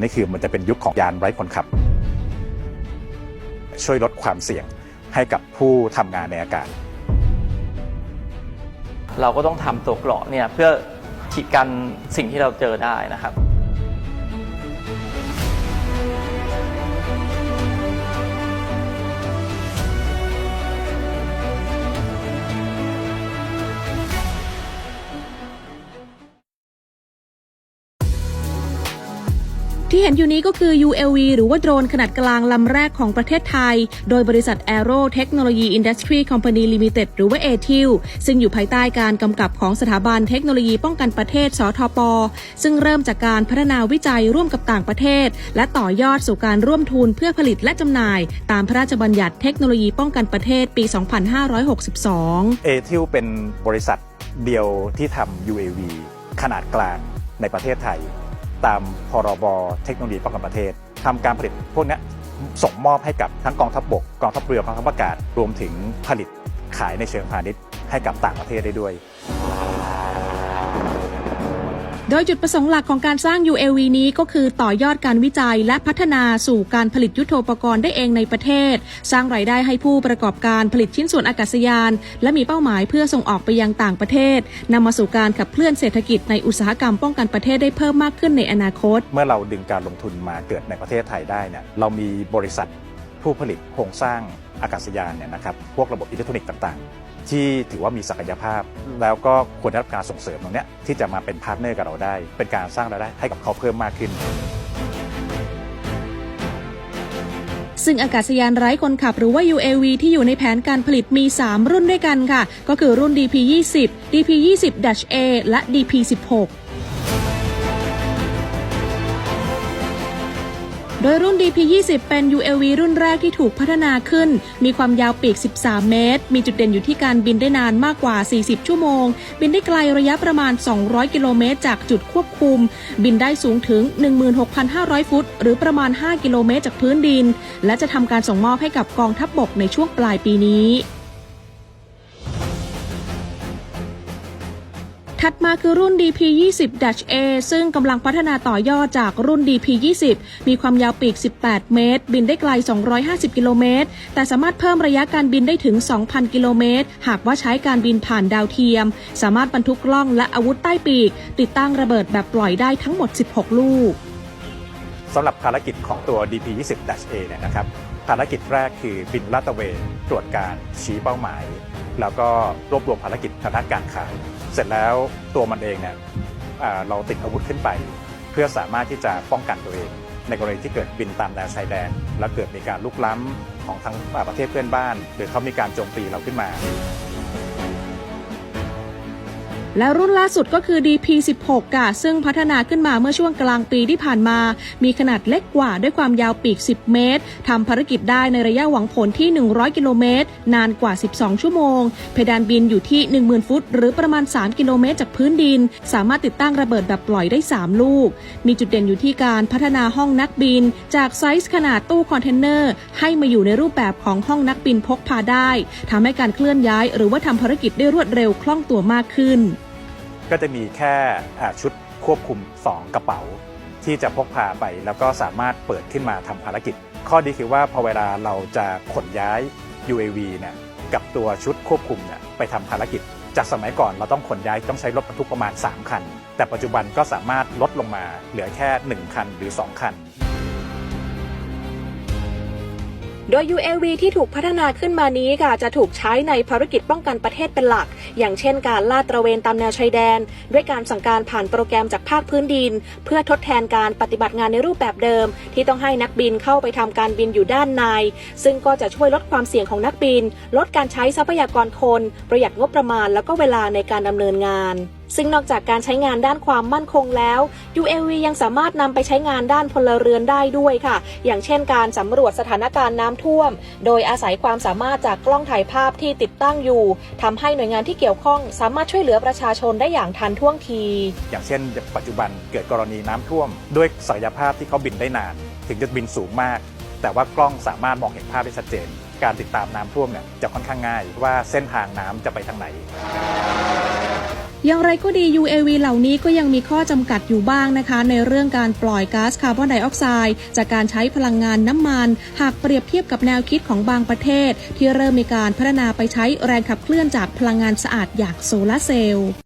นี่คือมันจะเป็นยุคของยานไร้คนขับ ช่วยลดความเสี่ยงให้กับผู้ทำงานในอากาศ เราก็ต้องทำตัวเกราะเนี่ยเพื่อขีดกันสิ่งที่เราเจอได้นะครับ ที่เห็นอยู่นี้ก็คือ ULV หรือว่าโดรนขนาดกลางลำแรกของประเทศไทย โดยบริษัท Aero Technology Industry Company Limited หรือว่า ATIL ซึ่งอยู่ภายใต้การกำกับของสถาบันเทคโนโลยีป้องกันประเทศ สทป ซึ่งเริ่มจากการพัฒนาวิจัยร่วมกับต่างประเทศ และต่อยอดสู่การร่วมทุนเพื่อผลิตและจำหน่าย ตามพระราชบัญญัติเทคโนโลยีป้องกันประเทศปี 2562เอทิลเป็นบริษัทเดียวที่ทำ UAV ขนาดกลางในประเทศไทย ตามพรบเทคโนโลยีป้องกันประเทศทำการผลิตพวกนี้ส่งมอบให้กับทั้งกองทัพบบกกองทัพเรือกองทัพอากาศรวมถึงผลิตขายในเชิงพาณิชย์ให้กับต่างประเทศได้ด้วย โดยจุดประสงค์หลักของการสร้าง UAV นี้ก็คือต่อยอดการวิจัยและพัฒนาสู่การผลิตยุทโธปกรณ์ได้เองในประเทศ สร้างรายได้ให้ผู้ประกอบการผลิตชิ้นส่วนอากาศยาน และมีเป้าหมายเพื่อส่งออกไปยังต่างประเทศนำมาสู่การขับเคลื่อนเศรษฐกิจในอุตสาหกรรมป้องกันประเทศได้เพิ่มมากขึ้นในอนาคต เมื่อเราดึงการลงทุนมาเกิดในประเทศไทยได้เนี่ยเรามีบริษัทผู้ผลิตโครงสร้าง อากาศยานเนี่ยนะครับพวกระบบอิเล็กทรอนิกส์ต่างๆ ที่ถือว่ามีศักยภาพ แล้วก็ควรได้รับการส่งเสริมตรงนี้ที่จะมาเป็นพาร์ทเนอร์กับเราได้ เป็นการสร้างรายได้ให้กับเขาเพิ่มมากขึ้น ซึ่งอากาศยานไร้คนขับหรือว่า UAV ที่อยู่ในแผนการผลิตมี 3 รุ่นด้วยกันค่ะ ก็คือรุ่น DP20 DP20-A และ DP16 โดยรุ่น DP20 เป็น ULV รุ่นแรกที่ถูกพัฒนาขึ้น มีความยาวปีก 13 เมตร มีจุดเด่นอยู่ที่การบินได้นานมากกว่า 40 ชั่วโมง บินได้ไกลระยะประมาณ 200 กิโลเมตร จากจุดควบคุม บินได้สูงถึง 16,500 ฟุต หรือประมาณ 5 กิโลเมตรจากพื้นดิน และจะทำการส่งมอบให้กับกองทัพบบกในช่วงปลายปีนี้ ถัดมาคือรุ่น DP20-A ซึ่งกำลังพัฒนาต่อยอดจากรุ่น DP20 มีความยาวปีก 18 เมตร บินได้ไกล 250 กิโลเมตร แต่สามารถเพิ่มระยะการบินได้ถึง 2,000 กิโลเมตร หากว่าใช้การบินผ่านดาวเทียม สามารถบรรทุกกล้องและอาวุธใต้ปีก ติดตั้งระเบิดแบบปล่อยได้ทั้งหมด 16 ลูกสำหรับภารกิจของตัว DP20-A เนี่ยนะครับ ภารกิจแรกคือบินลาดตระเวนตรวจการชี้เป้าหมาย แล้วก็รวบรวมภารกิจทางด้านการขายเสร็จแล้วตัวมันเองเนี่ยเราติดอาวุธขึ้นไป เพื่อสามารถที่จะป้องกันตัวเอง ในกรณีที่เกิดบินตามแนวชายแดน แล้วเกิดมีการลุกล้ำของทางอ่าประเทศเพื่อนบ้าน หรือเขามีการโจมตีเราขึ้นมา และรุ่นล่าสุดก็คือ DP16 ค่ะ ซึ่งพัฒนาขึ้นมาเมื่อช่วงกลางปีที่ผ่านมา มีขนาดเล็กกว่าด้วยความยาวปีก 10 เมตร ทำภารกิจได้ในระยะหวังผลที่ 100 กิโลเมตร นานกว่า 12 ชั่วโมง เพดานบินอยู่ที่ 10,000 ฟุต หรือประมาณ 3 กิโลเมตรจากพื้นดิน สามารถติดตั้งระเบิดแบบปล่อยได้ 3 ลูก มีจุดเด่นอยู่ที่การพัฒนาห้องนักบิน จากไซส์ขนาดตู้คอนเทนเนอร์ ให้มาอยู่ในรูปแบบของห้องนักบินพกพาได้ทำให้การเคลื่อนย้าย หรือว่าทำภารกิจได้รวดเร็วคล่องตัวมากขึ้น ก็จะมีแค่ชุดควบคุม 2 กระเป๋า ที่จะพกพาไปแล้วก็สามารถเปิดขึ้นมาทำภารกิจ ข้อดีคือว่าพอเวลาเราจะขนย้าย UAV เนี่ยกับตัวชุดควบคุมเนี่ยไปทำภารกิจ จากสมัยก่อนเราต้องขนย้ายต้องใช้รถบรรทุกประมาณ 3 คัน แต่ปัจจุบันก็สามารถลดลงมาเหลือแค่ 1 คันหรือ 2 คัน โดย UAV ที่ถูกพัฒนาขึ้นมานี้ค่ะจะถูกใช้ในภารกิจป้องกันประเทศเป็นหลัก อย่างเช่นการลาดตระเวนตามแนวชายแดน ด้วยการสั่งการผ่านโปรแกรมจากภาคพื้นดิน เพื่อทดแทนการปฏิบัติงานในรูปแบบเดิม ที่ต้องให้นักบินเข้าไปทำการบินอยู่ด้านใน ซึ่งก็จะช่วยลดความเสี่ยงของนักบิน ลดการใช้ทรัพยากรคน ประหยัดงบประมาณแล้วก็เวลาในการดำเนินงานซึ่งนอกจากการใช้งานด้านความมั่นคงแล้ว UAV ยังสามารถนำไปใช้งานด้านพลเรือนได้ด้วยค่ะ อย่างเช่นการสำรวจสถานการณ์น้ำท่วม โดยอาศัยความสามารถจากกล้องถ่ายภาพที่ติดตั้งอยู่ทำให้หน่วยงานที่เกี่ยวข้อง สามารถช่วยเหลือประชาชนได้อย่างทันท่วงที อย่างเช่น ปัจจุบันเกิดกรณีน้ำท่วม ด้วยศักยภาพที่เขาบินได้นาน ถึงจะบินสูงมาก แต่ว่ากล้องสามารถมองเห็นภาพได้ชัดเจน การติดตามน้ำท่วมเนี่ยจะค่อนข้างง่ายว่าเส้นทางน้ำจะไปทางไหน อย่างไรก็ดี UAV เหล่านี้ก็ยังมีข้อจำกัดอยู่บ้างนะคะ ในเรื่องการปล่อยก๊าซคาร์บอนไดออกไซด์จากการใช้พลังงานน้ำมัน หากเปรียบเทียบกับแนวคิดของบางประเทศ ที่เริ่มมีการพัฒนาไปใช้แรงขับเคลื่อนจากพลังงานสะอาดอย่างโซลาร์เซลล์